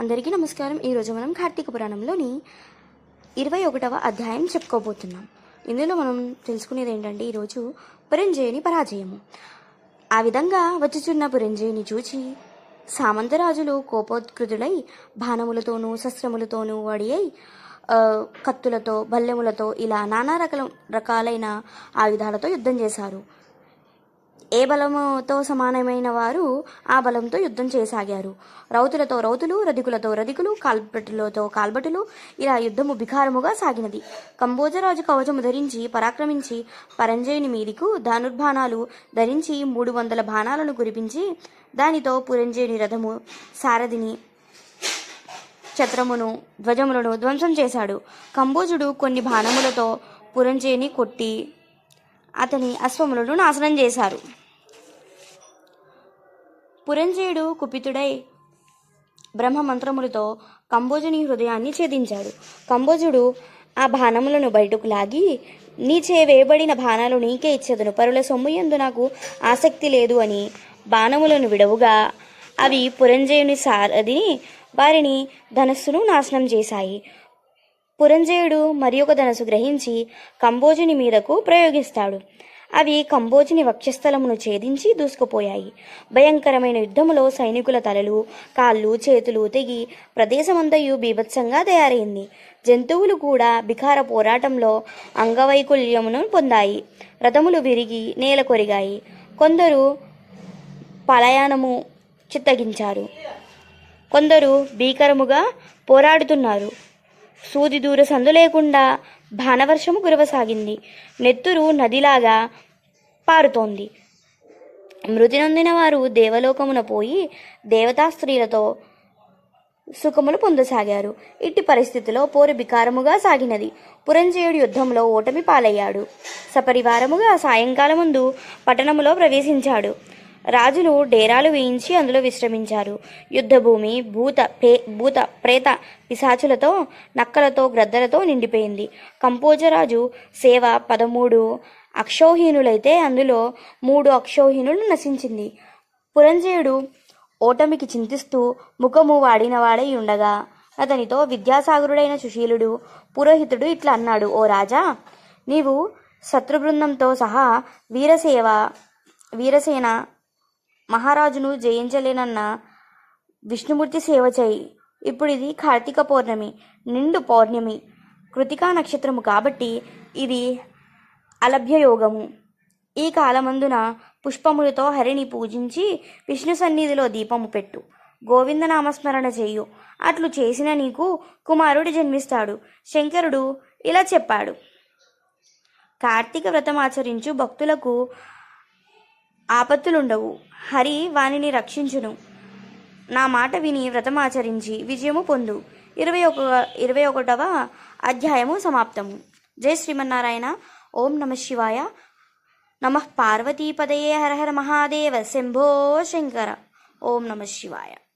అందరికీ నమస్కారం. ఈరోజు మనం కార్తీక పురాణంలోని ఇరవై ఒకటవ అధ్యాయం చెప్పుకోబోతున్నాం. ఇందులో మనం తెలుసుకునేది ఏంటంటే ఈరోజు పురంజయుని పరాజయము. ఆ విధంగా వచ్చుచున్న పురంజయుని చూచి సామంతరాజులు కోపోత్కృతులై బాణములతోనూ శస్త్రములతోనూ వడి అయి కత్తులతో బల్లెములతో ఇలా నానా రకాల రకాలైన ఆయుధాలతో యుద్ధం చేశారు. ఏ బలముతో సమానమైన వారు ఆ బలంతో యుద్ధం చేయసాగారు. రౌతులతో రౌతులు రధికులతో రధికులు కాల్బటులతో కాల్బటులు ఇలా యుద్ధము బిఖారముగా సాగినది. కంబోజరాజు కవచము ధరించి పరాక్రమించి పరంజయుని మీదికు ధనుర్బాణాలు ధరించి మూడు వందల బాణాలను కురిపించి దానితో పురంజయుని రథము సారథిని ఛత్రమును ధ్వజములను ధ్వంసం చేశాడు. కంబోజుడు కొన్ని బాణములతో పురంజయుని కొట్టి అతని అశ్వములను నాశనం చేశారు. పురంజయుడు కుపితుడై బ్రహ్మ మంత్రములతో కంబోజుని హృదయాన్ని ఛేదించాడు. కంబోజుడు ఆ బాణములను బయటకు లాగి నీచే వేయబడిన బాణాలు నీకే ఇచ్చేదను. పరుల సొమ్ము యందు నాకు ఆసక్తి లేదు అని బాణములను విడవుగా అవి పురంజయుని సారథిని వారిని ధనస్సును నాశనం చేశాయి. పురంజయుడు మరి ఒక ధనస్సు గ్రహించి కంబోజుని మీదకు ప్రయోగిస్తాడు. అవి కంబోజుని వక్షస్థలమును ఛేదించి దూసుకుపోయాయి. భయంకరమైన యుద్ధములో సైనికుల తలలు కాళ్ళు చేతులు తెగి ప్రదేశమంతయు బీభత్సంగా తయారైంది. జంతువులు కూడా బికార పోరాటంలో అంగవైకల్యమును పొందాయి. రథములు విరిగి నేల కొరిగాయి. కొందరు పలాయనము చిత్తగించారు. కొందరు భీకరముగా పోరాడుతున్నారు. సూది దూర సందు లేకుండా బాణవర్షము కురవసాగింది. నెత్తురు నదిలాగా పారుతోంది. మృతి నొందిన వారు దేవలోకమున పోయి దేవతా స్త్రీలతో సుఖములు పొందసాగారు. ఇట్టి పరిస్థితిలో పోరు బికారముగా సాగినది. పురంజయుడు యుద్ధంలో ఓటమి పాలయ్యాడు. సపరివారముగా సాయంకాలముందు పట్టణములో ప్రవేశించాడు. రాజులు డేరాలు వేయించి అందులో విశ్రమించారు. యుద్ధభూమి భూత పే భూత ప్రేత పిశాచులతో నక్కలతో గ్రద్దలతో నిండిపోయింది. కంపోజరాజు సేవ పదమూడు అక్షోహీనులైతే అందులో మూడు అక్షోహీనులు నశించింది. పురంజయుడు ఓటమికి చింతిస్తూ ముఖము వాడినవాడై ఉండగా అతనితో విద్యాసాగరుడైన సుశీలుడు పురోహితుడు ఇట్లా అన్నాడు ఓ రాజా నీవు శత్రుబృందంతో సహా వీరసేవ వీరసేన మహారాజును జయించలేనన్న విష్ణుమూర్తి సేవ చేయి. ఇప్పుడు ఇది కార్తీక పౌర్ణమి నిండు పౌర్ణమి కృతికా నక్షత్రము కాబట్టి ఇది అలభ్య యోగము. ఈ కాలమందున పుష్పములతో హరిని పూజించి విష్ణు సన్నిధిలో దీపము పెట్టు. గోవింద నామస్మరణ చేయు. అట్లు చేసిన నీకు కుమారుడు జన్మిస్తాడు. శంకరుడు ఇలా చెప్పాడు. కార్తీక వ్రతం ఆచరించు భక్తులకు ఆపత్తులుండవు. హరి వానిని రక్షించును. నా మాట విని వ్రతమాచరించి విజయము పొందు. ఇరవై ఒక ఇరవై ఒకటవ అధ్యాయము సమాప్తము. జై శ్రీమన్నారాయణ. ఓం నమ శివాయ. నమ పార్వతీపదయే హర హర మహాదేవ. శంభో శంకర. ఓం నమ శివాయ.